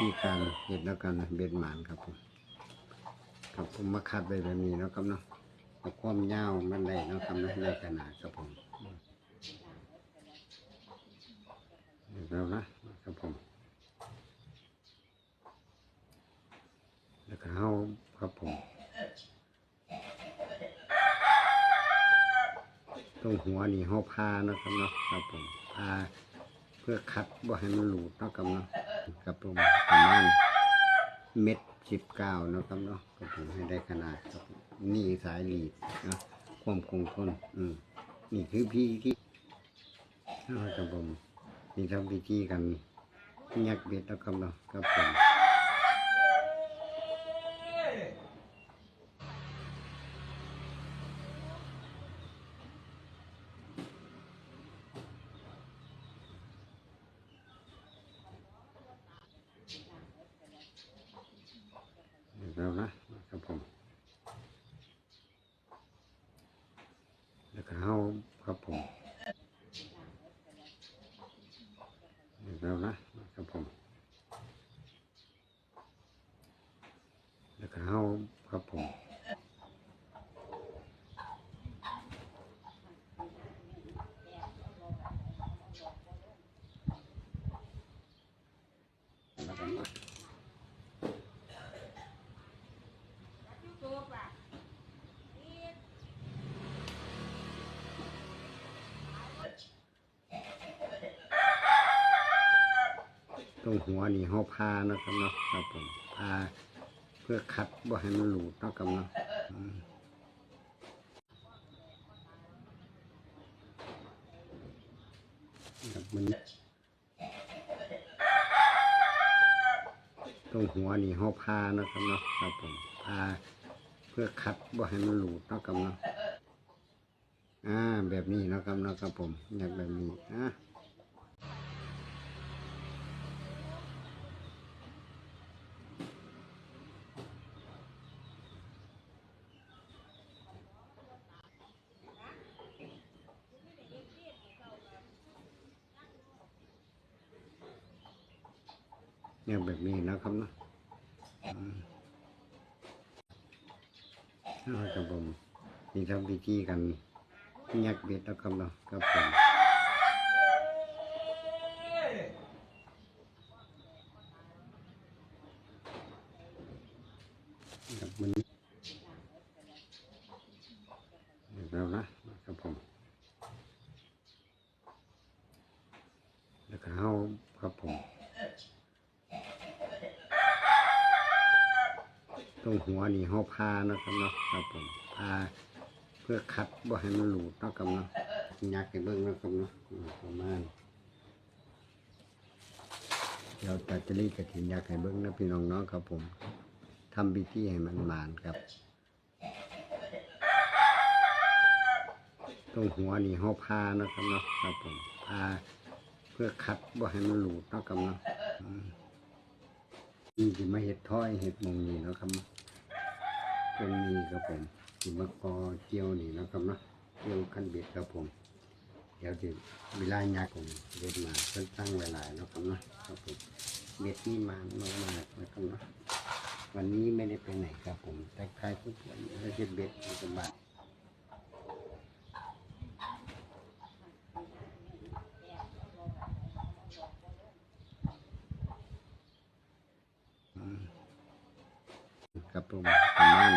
ธีการเห็ดแล้วกันนะเบ็ดหมานครับผมครับผมมาคัดไว้แบบนี้เนาะครับเนาะเอาความยาวมันได้เนาะครับนะได้ขนาดครับผมอืมเดี๋ยวนะครับผม แล้วก็เอาครับผมตรงหัวนี่เฮาพาเนาะครับเนาะครับผมพาเพื่อคัดบ่ให้มันหลุดนะครับเนาะ ครับผมประมาณเม็ดสิบเก้านะครับเนาะครับผมให้ได้ขนาดครับนี่สายหลีดนะความคงทนอืมนี่คือพี่ที่ครับผมนี่ทำพิธีกันยักเบ็ดแล้วครับเนาะครับผม เดี๋ยวเรานะครับผมแล้วก็เอาครับผมเดี๋ยวเรานะครับผมแล้วก็เอาครับผมแล้วก็มา ตรงหัวนี่เฮาพานะครับเนาะครับผมพาเพื่อคัดบ่ให้มันหลุดเนาะครับเนาะมครับมันตรงหัวนี่เฮาพานะครับเนาะครับผมพาเพื่อคัดบ่ให้มันหลุดเนาะครับเนาะอ่าแบบนี้นะครับเนาะครับผมอยากแบบนี้อ่า เนี่ยแบบนี้นะครับนะอืมเอาครับผมนี่ทำพิธีกันยักเบ็ดแล้วครับเนาะครับผมครับมันเดี๋ยวเรานะครับผม แล้วก็เอาครับผม ตรงหัวนี่เฮาพานะครับเนาะครับผมพาเพื่อคัดบ่ให้มันหลุดเนาะครับเนาะอยากให้เบิ่งนะครับเนาะอืมประมาณเดี๋ยวตัดจะรีกระถินอยากให้เบิ่งนะพี่น้องเนาะครับผมทำพิธีให้มันมานครับตรงหัวนี่เฮาพานะครับเนาะครับผมพาเพื่อคัดบ่ให้มันหลุดเนาะครับเนาะ นี่สิมาเห็ดถ้อยเห็ดมงนี่เนาะครับตรงนี้ครับผมสิมากอเจียวนี่เนาะครับเนาะเจียวขั้นเบ็ดครับผม เดี๋ยวจะเวลายากผมเบ็ดมาเพิ่นตั้งไว้หลาเนาะครับเนาะครับผมเบ็ดนี่มามากมากๆนะครับเนาะวันนี้ไม่ได้ไปไหนครับผมแต่ใครทุกคนแล้วจะเบ็ดอยู่กับบ้านครับผมประมาณ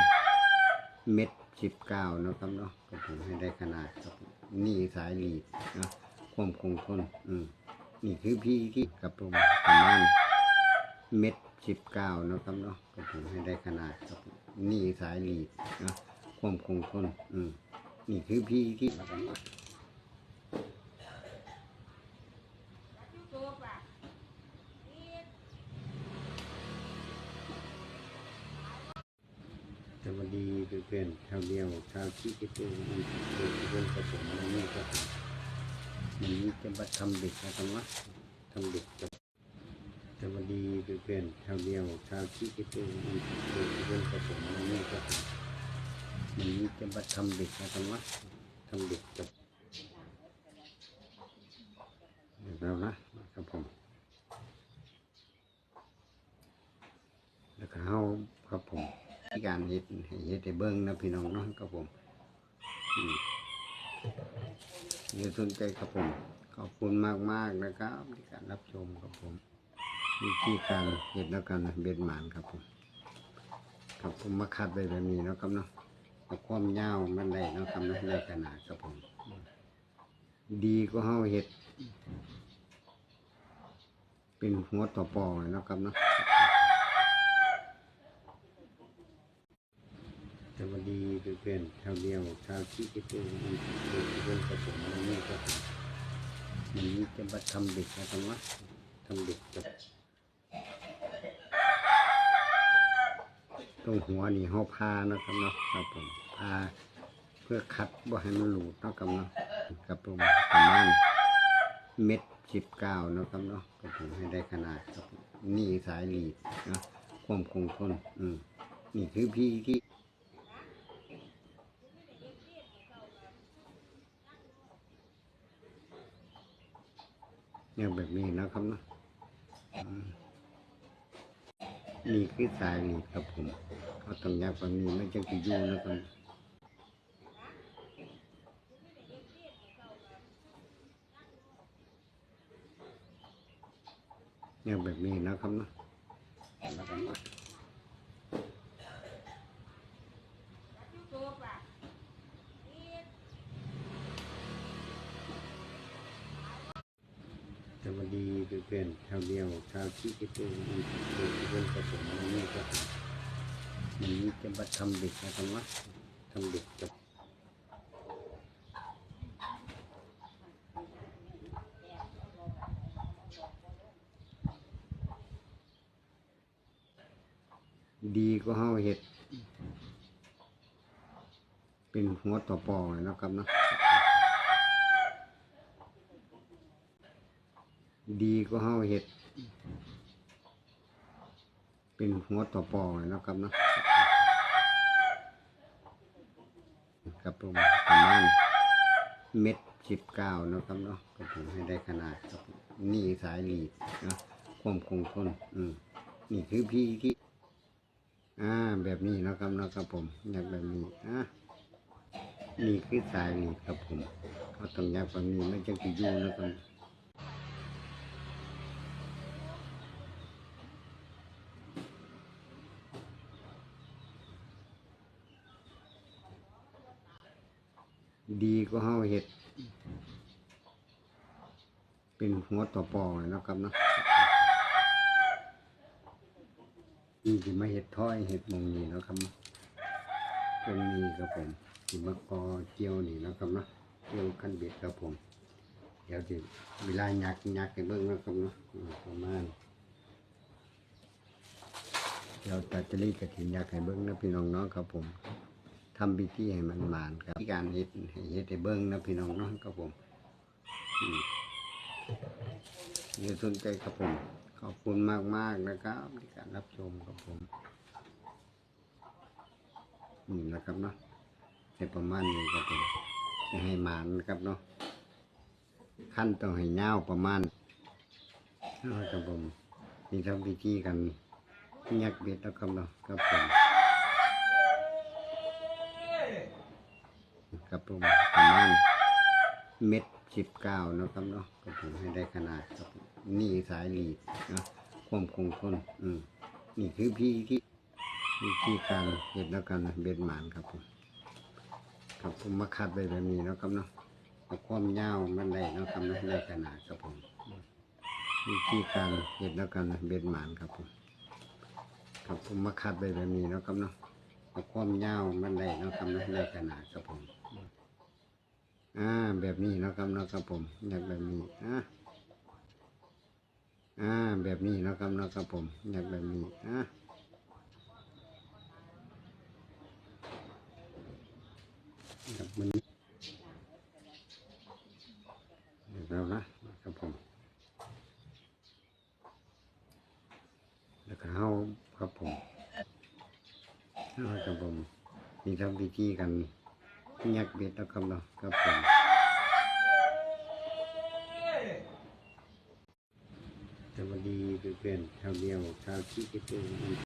เม็ดสิบเก้านะครับเนาะก็ผมให้ได้ขนาดครับนี่สายหลีดนะความคงทนอืมนี่คือพี่ที่กับผมประมาณเม็ดสิบเก้านะครับเนาะก็ผมให้ได้ขนาดครับนี่สายหลีดนะความคงทนอืมนี่คือพี่ที่แล้วก็มา สวัสดีเพื่อนๆชาวเดียวชาวที่คิดตัวมันเป็นเรื่องผสมอะไรนี่ครับผมวันนี้จะมาทำเด็กนะครับวะทำเด็กกับสวัสดีเพื่อนชาวเดียวชาวที่คิดตัวมันเป็นเรื่องผสมอะไรนี่ครับผมวันนี้จะมาทำเด็กนะครับวะทำเด็กกับเดี๋ยวเรานะครับผมแล้วก็เฮาครับผม การเฮ็ดให้เฮ็ดให้เบิ่งนะพี่น้องเนาะครับผมอืมอย่สนใจครับผม ขอบคุณมากมากนะครับที่การรับชมครับผมวิธีการเฮ็ดแล้วกันเบ็ดหมานครับผมครับผมมาคัดไว้แบบนี้นะครับเนาะเอาความยาวมันได้เนาะครับนะได้ขนาดครับผม ดีก็เฮาเฮ็ด เป็นหัวต่อปอเลยนะครับเนาะ สวัสดีเพื่อนๆชาวเดียวชาวที่ที่เป็นเพื่อนกับผมวันนี้ครับผมวันนี้จะมาทำเด็กนะครับวะทำเด็กกับตรงหัวนี่ห่อผ้านะครับเนาะครับผมผ้าเพื่อคัดบ่ให้มันหลุดนะครับเนาะกับผมประมาณเม็ดสิบเก้านะครับเนาะก็ผมให้ได้ขนาดครับนี่สายหลีดนะความคงทนอืมนี่คือพี่ที่ เนี่ยแบบนี้นะครับนะนี่คือสายนี่ครับผมเขาต้องยากแบบนี้ไม่จังสิอยู่นะครับเนี่ยแบบนี้นะครับนะ วก็มาสวัสดีเพื่อนๆชาวเดียวชาวที่ที่เป็นเพื่อนกับผมวันนี้ครับผมวันนี้จะมาทำเด็กนะครับวะทำเด็กกับดีก็เฮาเห็ด เป็นหัวต่อปอเลยนะครับเนาะ ดีก็เฮาเห็ด เป็นหัวต่อปอเลยเนะครับเนาะครับผมประมาณเม็ดสิบเก้านะครับเนาะก็ผมให้ได้ขนาดครับนี่สายหลีดนะความคงทนอืมนี่คือพี่ที่อ่าแบบนี้นะครับเนาะครับผมอยากแบบนี้อะนี่คือสายนี่ครับผมเขาต้องอยากแบบนี้ไม่จังสิอยู่นะครับ ดีก็เฮาเห็ด เป็นหัวต่อปอเลยเนะครับเนาะนี่สิมาเห็ดถ้อยเห็ดมงนี่เนาะครับตรงนี้ครับผมสิมากอเจียวนี่เนะครับเนาะเจียวขั้นเบ็ดครับผม เดี๋ยวสิเวลายักยักให้เบิ่งนะครับเนาะประมาณเดี๋ยวตัดจะรีกระถินยักให้เบิ่งนะพี่น้องเนาะครับผม ทำพิธีให้มันหมานครับที่การเฮ็ดให้เฮ็ดให้เบิ่งนะพี่น้องเนาะครับผมอืมอย่สนใจครับผมขอบคุณมากมากนะครับที่การรับชมครับผมนี่นะครับเนาะในประมาณนี้ครับผมให้หมานนะครับเนาะขั้นต้องให้เงาประมาณนะครับผมนี่ทำพิธีกันยักเบ็ดแล้วครับเนาะครับผม ครับผมประมาณเม็ดสิบเก้านะครับเนาะก็ผมให้ได้ขนาดครับผมนี่สายหลีดเนาะความคงทนอืมนี่คือพี่ที่วิธีการเห็ดแล้วกันเบ็ดหมานครับผมครับผมมาคัดไว้แบบนี้นะครับเนาะเอาความยาวมันได้นะครับนะได้ขนาดครับผมวิธีการเห็ดแล้วกันเบ็ดหมานครับผมครับผมมาคัดไว้แบบนี้นะครับเนาะเอาความยาวมันได้นะครับนะได้ขนาดครับผม อ่าแบบนี้นะครับนะครับผมอยากแบบนี้อ่าอ่าแบบนี้นะครับนะครับผมอยากแบบนี้อ่าแบบมันเดี๋ยวแล้วนะครับผมแล้วก็เอาครับผมเอาครับผมนี่ทำพิธีกันยักเบ็ดแล้วครับเนาะ ครับผมสวัสดีเพื่อนๆชาวเดียวชาวที่กิตู